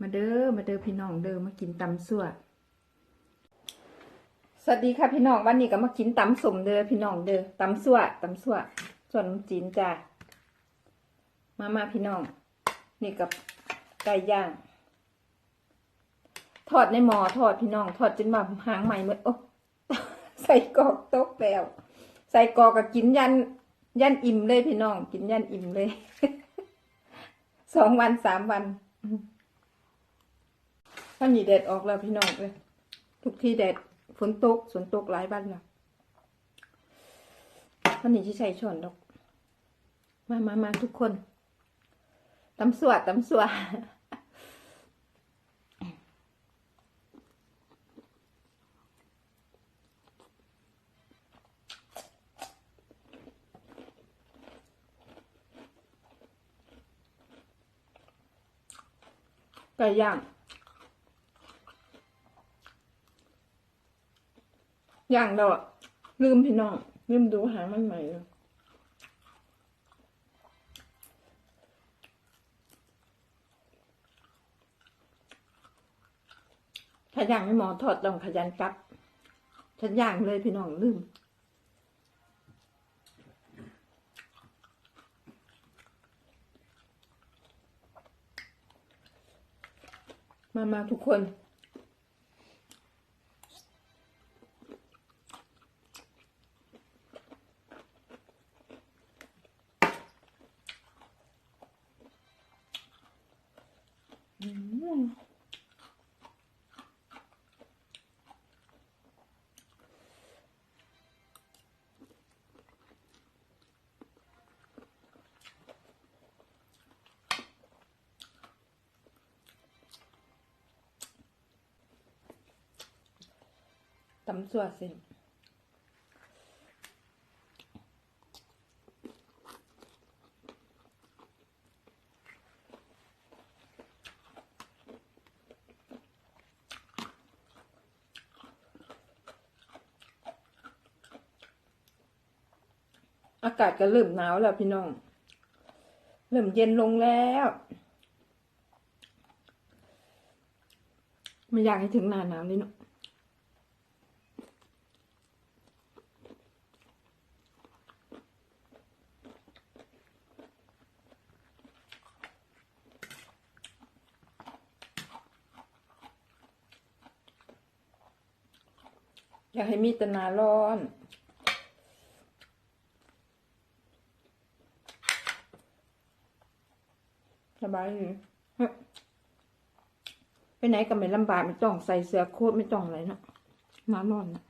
มาเด้อ มาเด้อพี่น้องเด้อ มากินตำสั่วสวัสดีค่ะพี่น้องวันนี้ก็มากินตำสมเด้อพี่น้องเด้อตำสั่วตำสั่วส่วนจีนจ้ามามาพี่น้อง นี่กับไก่ย่าง ทอดในหม้อทอดพี่น้อง ทอดจนแบบหางใหม่หมดโอ้ใส่กอกโตกแล้วใส่กอกก็กินยันยันอิ่มเลยพี่น้อง กินยันอิ่มเลย สองวันสามวัน วันนี้แดดออกแล้วพี่น้องเลยทุกที่แดดฝนตกฝนตกหลายบ้านแล้ววันนี้ที่ใส่ช้อนดอก มามามาทุกคนตำสวดตำสวดไก่ย่าง อย่างแล้วอะลืมพี่น้อง ลืมดูหางมันใหม่เลยถ้าย่างไม่หมอทอดต้องขยันกลับฉันอย่างเลยพี่น้องลืมมามาทุกคน อืม ตำสัวสิอากาศก็เริ่มหนาวแล้วพี่น้อง เริ่มเย็นลงแล้ว ไม่อยากให้ถึงหน้าหนาวเลยเนาะ อยากให้มีตนาร้อน สบายอยู่ฮะไปไหนก็ไม่ลำบากไม่ต้องใส่เสื้อโค้ทไม่ต้องอะไรเนาะมานอนนะ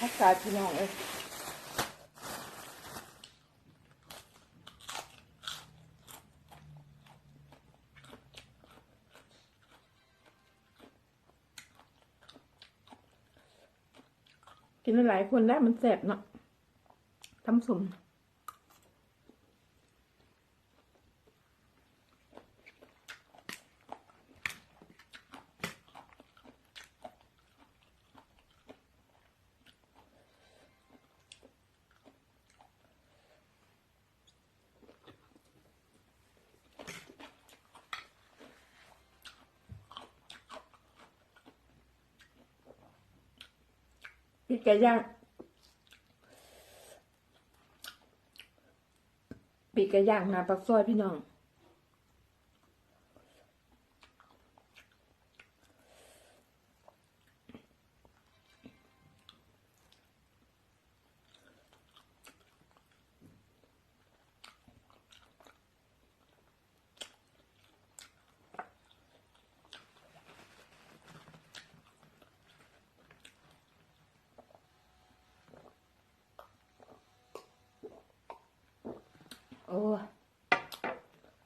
อากาศพี่น้องเอ้ หลายคนแล้วมันแสบเนาะทำสม ปีกไก่ย่างปีกไก่ย่างหนาปักซอยพี่น้อง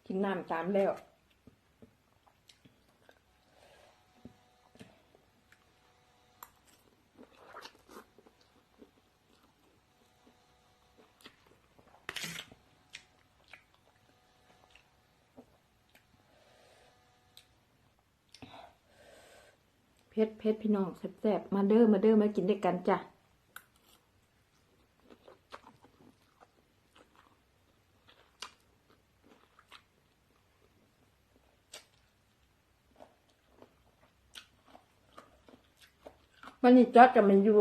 กินน้ำตามแล้วเพชรเพชรพี่น้องแซ่บๆมาเด้อมาเด้อมากินด้วยกันจ้ะ วันนี้จอดกับมันอยู่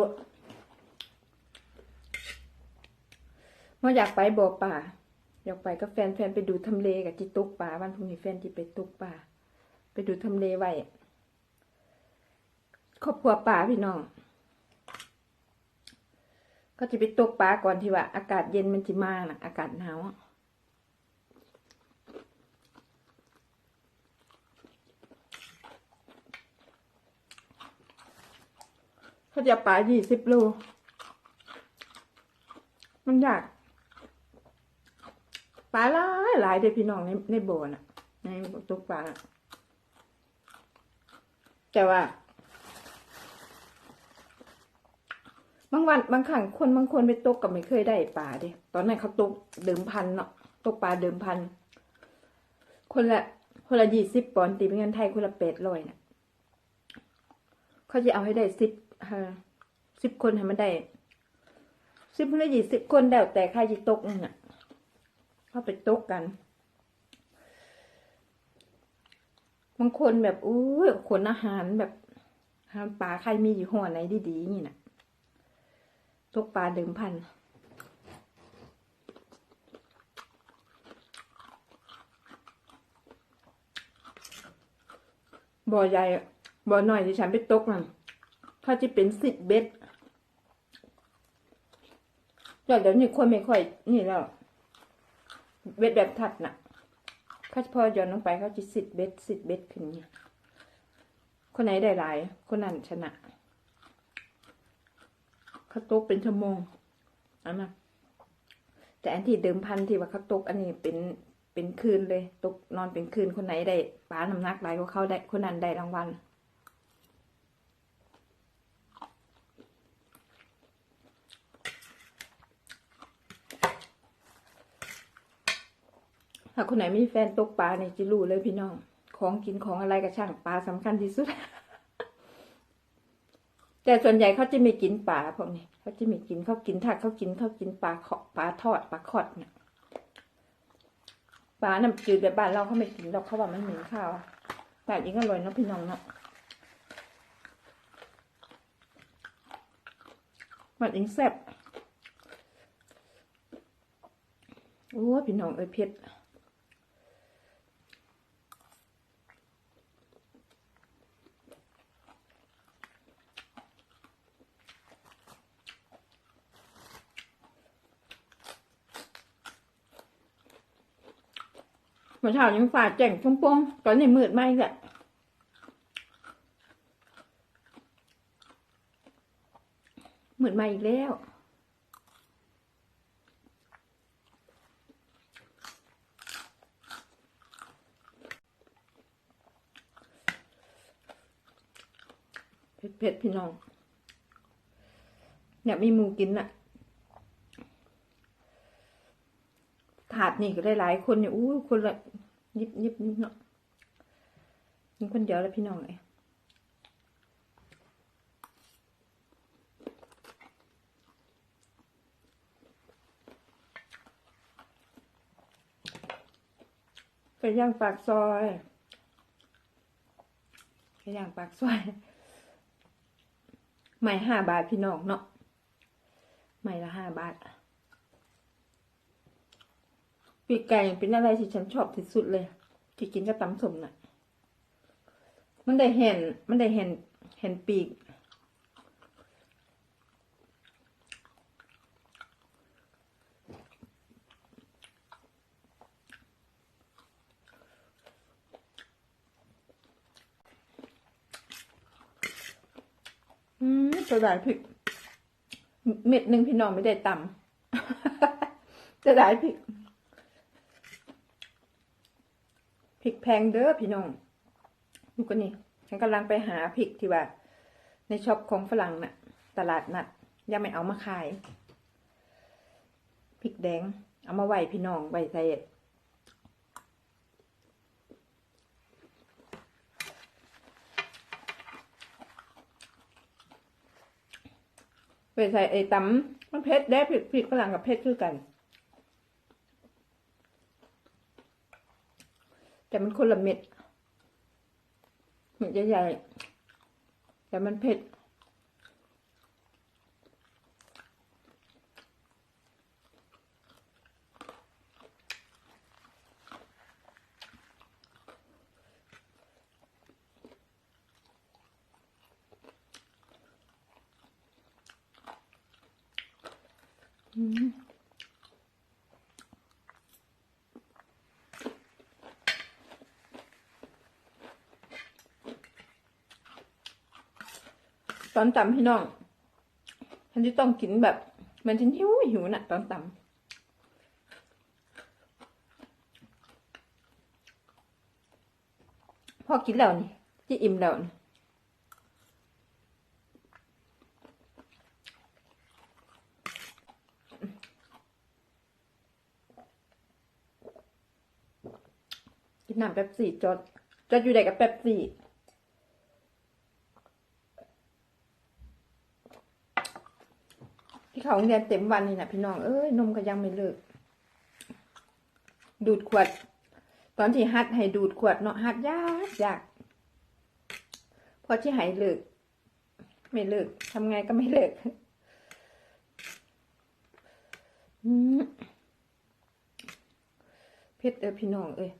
ว่าอยากไปบ่อป่า อยากไปกับแฟนแฟนไปดูทำเลกับจิตุกป่าวันพรุ่งนี้แฟนที่ไปตุกป่า ไปดูทำเลไว้ครอบครัวป่าพี่น้อง ก็จะไปตกปลาก่อนที่ว่า อากาศเย็นมันจะมานะอากาศหนาว เขาจะปลายี่สิบโลมันยากปลาหลายหลายเด้อพี่น้องในในบ่อน่ะ ในบ่อตกปลาแต่ว่า บางวันบางครั้งคนบางคนไปตกก็ไม่เคยได้ปลาเด้ตอนนั้นเขาตกเดิมพันเนาะตกปลาเดิมพัน คนละคนละยี่สิบปอนด์ตีเป็นเงินไทยคนละแปดร้อยเนี่ยเขาจะเอาให้ได้สิบ สิบคนให้มันได้สิบคนละยี่สิบคนแล้วแต่ใครจะตกนั่นน่ะเขาไปตกกันบางคนแบบอู้ยขนอาหารแบบอาหารปลาใครมีอยู่หัวไหนดีๆนี่น่ะตกปลาเดิมพันบ่อใหญ่บ่อหน่อยที่ฉันไปตกน่ะถ้าจะเป็นสิบเบ็ดเดี๋ยวเดี๋ยวนี้คนไม่ค่อย นี่แล้ว เบ็ดแบบถัดน่ะเขาพอย้อนลงไปเขาจะสิบเบ็ดสิบเบ็ดขึ้นเนี่ยคนไหนได้หลายคนนั้นชนะเขาตกเป็นชั่วโมงอันนะแต่อันที่เดิมพันที่ว่าเขาตกอันนี้เป็นเป็นคืนเลย ตกนอนเป็นคืนคนไหนได้ป้าน้ำหนักหลายก็เขาได้คนนั้นได้รางวัล ถ้าคนไหนมีแฟนตกปลาเนี่ยจะรู้เลยพี่น้อง ของกินของอะไรก็ช่างปลาสำคัญที่สุด แต่ส่วนใหญ่เขาจะไม่กินปลาพวกนี้เขาจะไม่กินเขากินถ้าเขากินเขากินปลาเคาะปลาทอดปลาคอดเนี่ยปลาน้ำจืดแบบบ้านเราเขาไม่กินเราเขาว่ามันเหม็นข้าวแต่ยิงอร่อยเนาะพี่น้องเนาะมันอิงแซ่บโอ้พี่น้องเอ้ยเผ็ดเมื่อเช้ายังฝ่าแจ่งชมปงตอนนี้มืดไหมแหละมืดมาอีกแล้วเผ็ดเผ็ดพี่น้องอยากมีหมูกินน่ะถาดนี่ก็ได้หลายคนเนี่ยอู้คนละ ยิบยิบนิดเนาะมีคนเดียวแล้วพี่น้องเลยไปย่างปากซอยไปย่างปากซอยใหม่ห้าบาทพี่น้องเนาะใหม่ละห้าบาท ปีกไก่เป็นอะไรที่ฉันชอบที่สุดเลย ที่กินกับตำสมน่ะ มันได้เห็น มันได้เห็น เห็นปีก อืมจะได้พริกเม็ดหนึ่งพี่น้องไม่ได้ตำจะได้พริก แพงเด้อพี่น้องดูกันนี่ฉันกำลังไปหาพริกที่ว่า ในช็อปของฝรั่งน่ะ ตลาดนัดยังไม่เอามาขายพริกแดง เอามาไว้พี่น้องไว้ใส่ไว้ใส่ไอ้ตำมันเผ็ดได้พริกพริกฝรั่งกับเผ็ดคือกัน แต่ มันคนละเม็ดเม็ดใหญ่ๆแต่มันเผ็ด อืม ตอนตำพี่น้องฉันจะต้องกินแบบ มันฉันหิวหิวน่ะ ตอนตำพอกินแล้วนี่จะอิ่มแล้วนี่กินน้ำแป๊บซี่จอดจอดอยู่ไหนกับแป๊บซี่ ที่เขาโรงเรียนเต็มวันนี่นะพี่น้องเอ้ยนมก็ยังไม่เลิก ดูดขวด ตอนที่ฮัดให้ดูดขวดเนาะฮัดยากยากพอที่หายเลิก ไม่เลิกทำไงก็ไม่เลิกอืมเพชรเออพี่น้องเอ้ย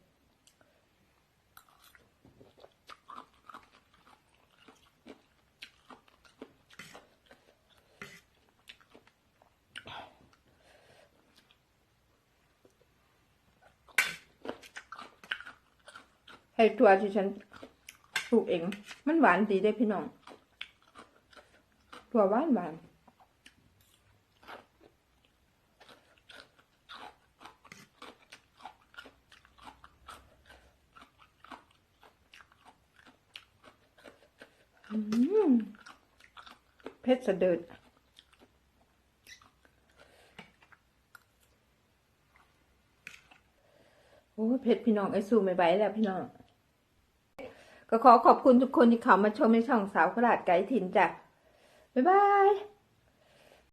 ให้ตัวที่ฉันปลูกเอง มันหวานดีได้พี่น้องตัวหวานหวานเพชรเดิดโอ้เพชรพี่น้องไอ้สู้ไม่ไหวแล้วพี่น้อง ก็ขอขอบคุณทุกคนที่เข้ามาชมในช่องสาวกระดาษไกด์ถิ่นจ้ะบ๊ายบาย